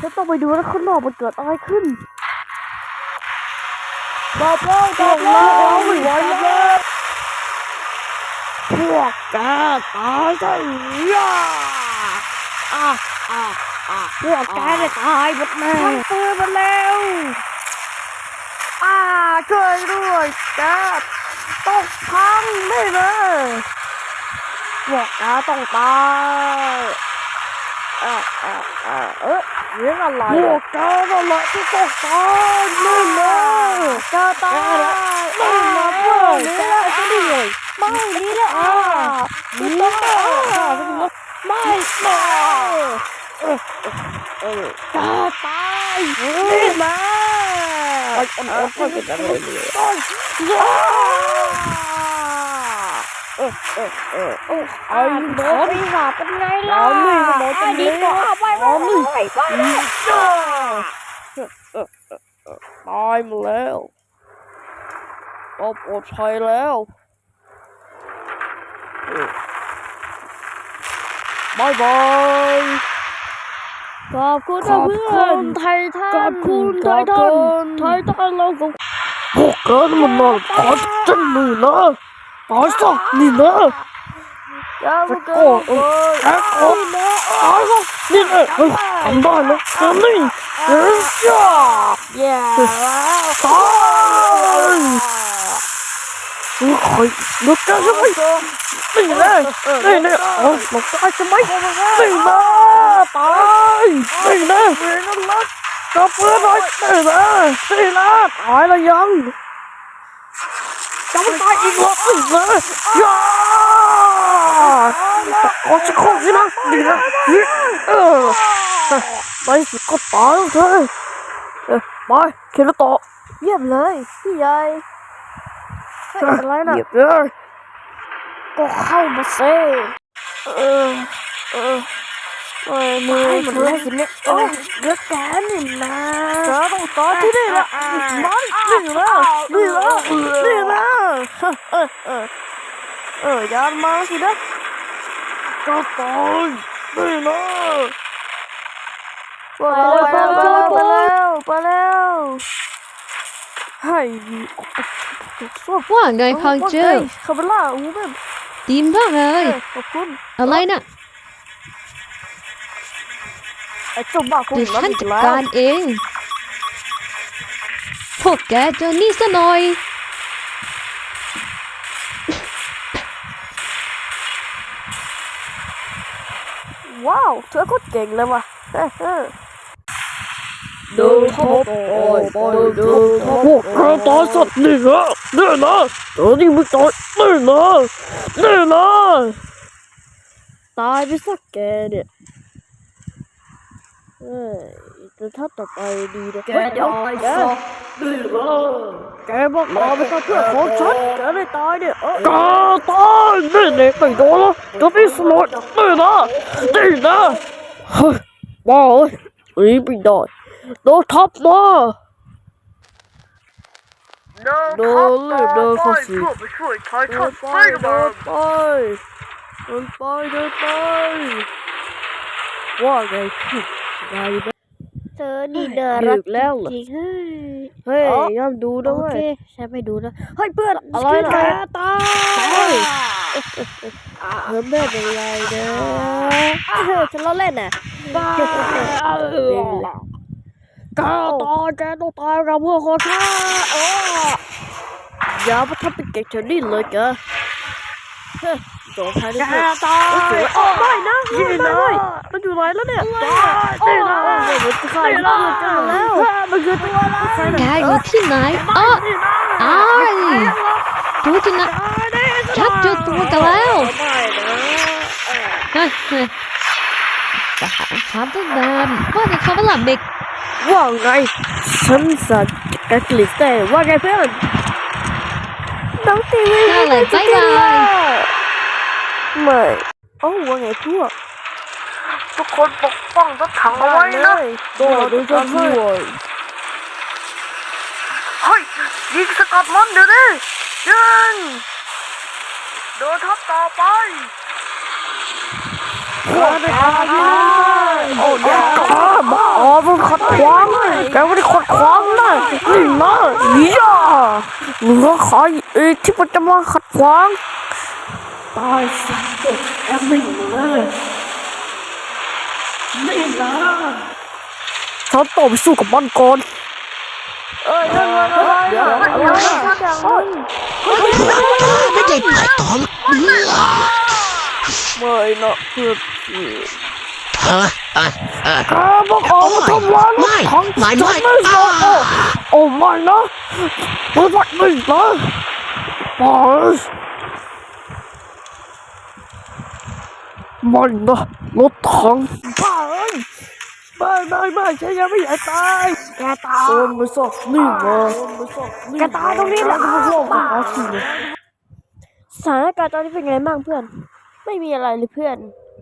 ฉันต้องไปดูแล้วข้างนอกมันเกิดอะไรขึ้นตอบแล้วตอบแล้วไม่ไหวแล้วพวกแกตายซะย่าอะอะอะพวกแกได้ตายหมดแน่ทำปืนมาแล้วอ่าช่วยด้วยแกต้องพังได้เลยพวกแกต้องตายอะอะอะเออ งอะไรพวกแกนั่นแหละที่ต้องตายนี่เลยแกตายนี่นะพวกนี้แหละจะดีเลยไอะนี่แหละอะไม่ไม่เออเออแกตายนี่นไอ้คนอ่อนก็เป็นไงย่าเออเออเออเออไอ้ดนปีศาจเป็นไงล่ะนี่สมองจะดีกว่าไปไปไปไปตายมดแล้วเราปลอดภัยแล้วบายบายขอบคุณเพื่อนไททันขอบคุณไททันไททันเราของพวกเกินมันนอนขอจันนี่นะตายซะนี่นะ แกก็เกินแกก็ตายซะนี่นะเฮ้ยทำได้นะทำนี่เฮ้ยจ้าแย่ตายเฮ้ยใครนึกแกใช่ไหมนี่แน่นี่แน่เอ้ ยมันตายใช่ไหมนี่นะตายนี่แน่จับเพื่อนหน่อยนี่นะนี่นะตายแล้วยังไม่ตายอีกเหรอเลยย่าขอสักคนสินะดีนะเออไปสุดก็ตายแล้วเธอเออไปเขียนต่อเยี่ยมเลยพี่ใหญ่อะไรนะเยี่ยมเลยก็เข้ามาเซ่เออเออเออมือเธอสิเนี่ยโอ้ยเลือกแกนี่นะเธอต้องตายที่นี่ละมันนี่ละนี่ละนี่ละ เออเออเออย่ามาสินะก็ตายนี่ละไปแล้วไปแล้วไปแล้วไปแล้วให้ว่าไงพังเจอคาเบล่าอูเบนดีมากเลยขอบคุณอะไรน่ะไอ้เจ้าบ้าคงเดี๋ยวนั้นฉันจัดการเองพวกแกเจอนี่ซะหน่อย ว้าวเธอโคตรเก่งเลยว่ะเฮ้ยเฮ้ยเดินเข้าไปไปเดินเข้าพวกแกตายสัตว์นี่นะนี่นะเออนี่ไม่ตายนี่นะนี่นะตายไปสักแกเนี่ยเฮ้ย แต่ถ้าต่อไปดีนะแกเฮ้ยเดี๋ยวตายแกซะนี่นะแกบอกเราไปกับ เพื่อนของฉันแกได้ตายเนี่ยเออแกตายนี่เด็กไม่โดนแล้วจะไม่สลดนี่นะนี่นะเฮ้ยว้าวเอ้ยไม่ได้โดนทับมาเดินรีบเดินเข้าสิไปช่วยชายเดิทันศไปไปเดิมานไปเดินไปเดินไปว่าไงพี่สบายไหมเธอนี่เดินดึรักกแล้วเหรอจริงเฮ้ยเฮ้ยอ๋อย่อมดูโอนะเว้เคยฉันไม่ดูนะเฮ้ยเพื่อนอะไรสกิลนะแกตายเฮ้ยไม่เป็นไรนะเฮ้ยฉันล้อเล่นน่ะแกตายแกต้องตายกับพวกคนข้าโอ้อย่ามาทำเป็นเก่งเฉยนี่เลยแก เฮ้ยโดนใครได้ตายโอ้ไม่นะนี่นะมันอยู่ไหนแล้วเนี่ยนี่นะมันจะใครแล้วเจอแล้วมันคือตัวอะไรแกอยู่ที่ไหนอ้ออ้ายดูจินะชัดเจอตัวกันแล้วไม่นะเฮ้ยเฮ้ยจะหาถามตั้งนานว่าในคำว่าหลับเด็กว่าไงฉันสัตว์กระกลิกแต่ว่าไงเพื่อนน้องตีวีนั่นแหละบ๊ายบาย ไม่เอ้าว่าไงพวกทุกคนปกป้องรถถังเอาไว้นะตัวดูจะช่วยเฮ้ยยิงสกัดมันเดี๋ยวนี้ยิงเดินทับต่อไปพวกตายเลยโอ้ยบ้าบ้าอ๋อพวแกไม่ได้ขัดขวางนะนี่นะย่าเหลือใครอีกที่มันจะมาขัดขวาง ตายซะแอมไม่เลยนี่นะฉันต้องไปสู้กับมันก่อนเอ้ยนั่นมันอะไรเดี๋ยวอะเดี๋ยวไม่ได้ไปต่อหรอกไม่นะเพื่อนเออเออเออแกบอกออกมาทำร้ายรไม่ถของไม่ฉันไม่ไม่อ่าโอ้โอ้ไม่นะไม่ไหวไม่นะไป ม่นะรถถังบ้าเอ้ยไม่ไม่ไม่ฉันยังไม่อยากตายแกตายโอนไปสักนี่มาแกตายตรงนี้แหละคุณผู้ชมขอทีเลยสถานการณ์ตอนนี้เป็นไงบ้างเพื่อน ไม่มีอะไรเลยเพื่อน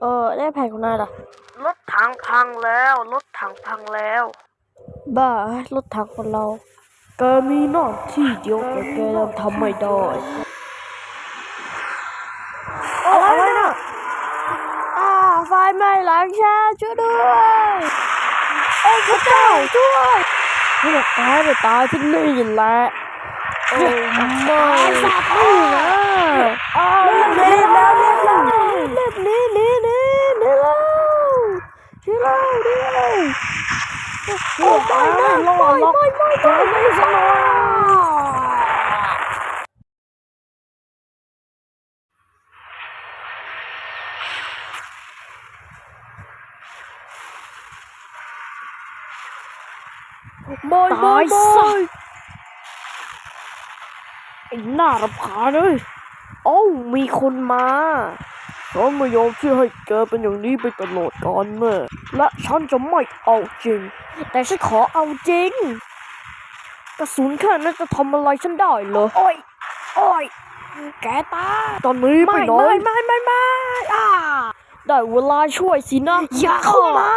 เออได้แผนของนายล่ะรถถังพังแล้วรถถังพังแล้ว บ้ารถถังของเราแกมีหน้าที่เดียวแต่แกยังทำไม่ได้าไฟไหม้หลังชาช่วยด้วยโอ้พระเจ้าช่วยพวกแกไปตายที่นี่แหละโอ้ไม่ สัตว์นี่นะอ้าวเรียบแล้วเรียบแล้วเรียบนี้นี้นี้นี้แล้วช่วยเราด้วยโอ้ไม่นะไม่ไม่ไม่ไม่ไม่สนอ บอยบอยบอยไอ้หน้ารำคาญเลยโอ้ามีคนมาฉันไม่ยอมที่ให้แกเป็นอย่างนี้ไปตลอดกาลแม่และฉันจะไม่เอาจริง แต่ฉันขอเอาจริง กระสุนแค่นั้นจะทำอะไรฉันได้เหรอโอ้ยโอ้ยแกตายตอนนี้ไปหน่อยไม่ไม่ไม่ไม่อ่าได้เวลาช่วยสินะอย่าเข้ามา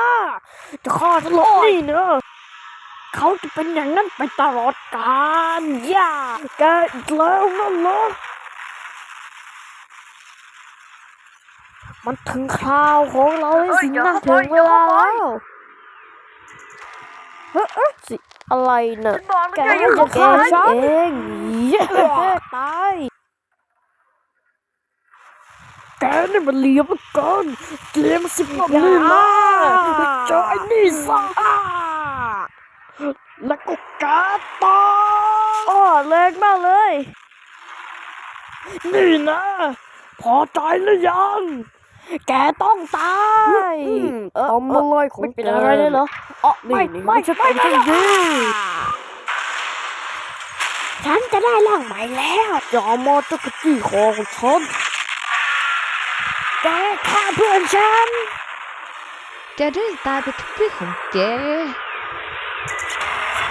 จะฆ่าฉันหรอกนี่เนอะ เขาจะเป็นอย่างนั้นไปตลอดกาลอย่าแกอีกแล้วนั่นเหรอมันถึงคราวของเราแล้วสินะถึงเวลาแล้วเฮ้ยเอ้ยสิอะไรน่ะฉันบอกแล้วแกไงอย่าจะเข้าแกมาฉันเองเย้ตายแกนี่มันเหลี่ยมเกินเกมสิบรอบนี่นะเจอไอ้นี่ซะอ่า แล้วก็กาตายอ้อแรงมากเลย นี่นะ พอใจหรือยัง แกต้องตายเออทำอะไรของไม่เป็นแกอะไรเลยเหรออ๋อไม่ไม่จะเป็นจังดีฉันจะได้ร่างใหม่แล้วอย่ามาตะกะจี้คอของฉันแกฆ่าเพื่อนฉันแกได้ตายไปทุกเรื่องของแก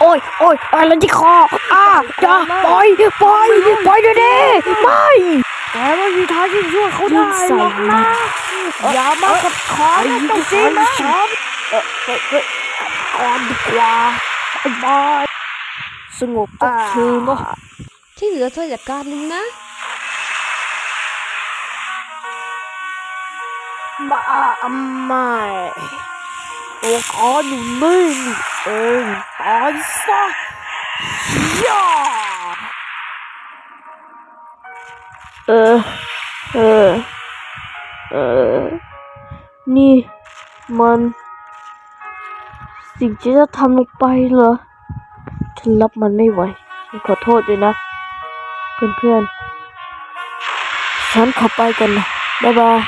โอ้ยโอ้ยอะไรที่คออ่าอย่าปล่อยปล่อยปล่อยเดี๋ยวนี้ไม่แกไม่มีทางที่ช่วยเขาได้หรอกนะอย่ามาขัดขวางนะเจ้าจีนะเออเฮ้ยเฮ้ยก่อนดีกว่าบายสงบก็คือเนาะที่เหลือเธอจัดการเองนะมาไม่ ตัวขออยู่นี่นี่เองตายซะย่าเออ เออ เออ นี่มัน สิ่งที่จะทำลงไปเหรอ ฉันรับมันไม่ไหวฉันขอโทษด้วยนะ เพื่อนๆ ฉันขอไปกันนะ บ๊ายบาย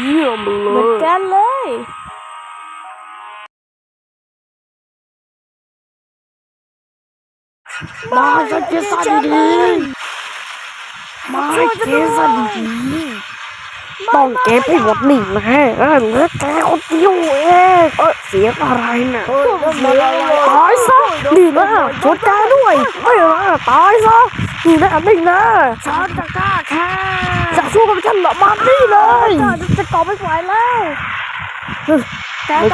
เยี่ยมเลเหมือนยกันเลย มาฉันเจสันดีๆมาให้เจสันดีๆต้องเก็บให้หมดนี่นะเออเหลือแกคนเดียวเองเออเสียงอะไรน่ะตายซะนี่นะชนแกด้วยไม่นะตายซะนี่นะนี่นะฉันจะกล้าแค่จะสู้กับฉันเหรอมานี่เลยจะก่อไม่ไหวแล้วไม่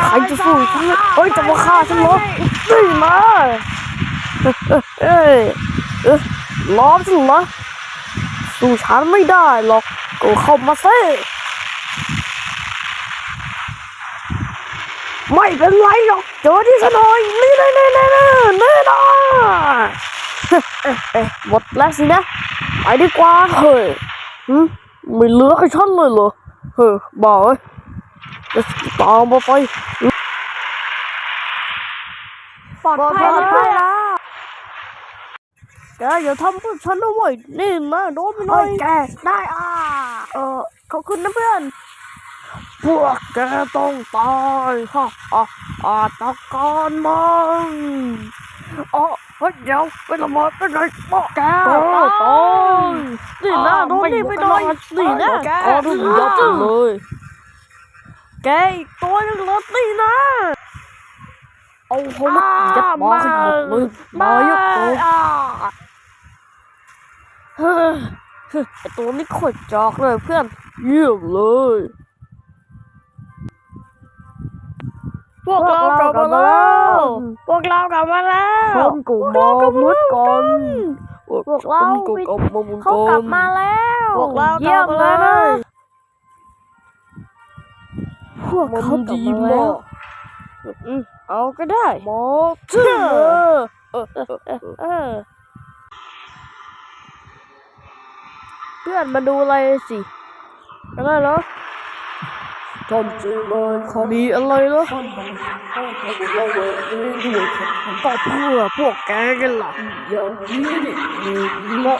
ใครจะสู้ฉันเลยเฮ้ยจะมาฆ่าฉันเหรอนี่มา เอ้ยเอ้ยล้อมฉันเหรอสู้ฉันไม่ได้หรอกก็เข้ามาสิไม่เป็นไรหรอกเจอที่ซะหน่อยนี่นี่นี่นี่นี่นี่นะเอ๊ะเอ๊ะหมดแล้วสินะไปดีกว่าเฮ้ยหืมไม่เหลือให้ฉันเลยเหรอเฮ้ยบ้าเอ้ยจะตามมาไปปลอดภัยแล้ว แกอย่าทำเพื่อฉันนะเว้ยนี่นะโดนไปหน่เฮ้อยยแกได้อ่าเออขอบคุณนะเพื่อน พวกแกต้องตายฮะอะอาตะกอนมังอ๋อเฮ้ยเดี๋ยวไปละหมาดไปไหนบอกแกตายนี่นะโดนนี่ไปหน่อยนี่นะขอทุกยับเลยแกอีกตัวยังเหลือนี่นะเอาเขามายัดมาให้หมดเลยมาเยอะเกิ นเฮ้ยไอตัวนี้โคตรจอกเลยเพื่อนเยี่ยมเลย พวกเรากลับมาแล้ว พวกเรากลับมาแล้วคนกูมามุดก่อนพวกเรากูกลับมามุดเขาก่อนกลับมาแล้วพวกเราเยี่ยมเลยพวกเขาดีมากอืมเอาก็ได้หมอเชื่อ เออเออเออเออเพื่อนมาดูอะไรสิอะไรเหรอทำจริงเลยเขามีอะไรเหรอก็เพื่อพวกแกกันล่ะอย่างนี้นี่ละ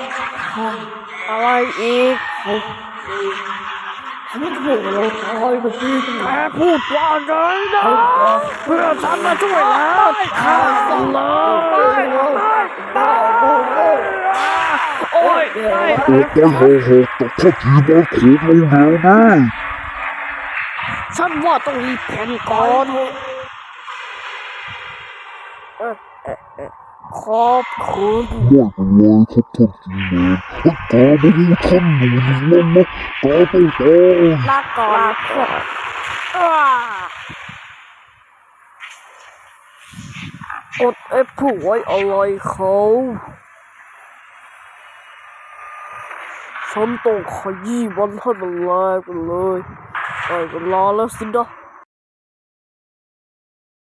อะไรอีกไม่ถูกเราตายไปทีแกพูดว่าไงนะเพื่อฉันมาช่วยแล้วข้าสลายโอ้ยโอ้ไปหอหอกแต่ข้าทีบอลโขกลงเดียวนี่ฉันว่าต้องรีบแผนก่อนขอบคุณไม่เป็นไรครับท่านทีมงากาไม่รู้ท่านอยู่นี่นนะกาต้องตายลาก่อนเพื่อนอ้าอดเอฟผู้ไว้อะไรเขา ฉันต้องขยี้วันให้มันแรงกันเลยได้เวลาแล้วสินะ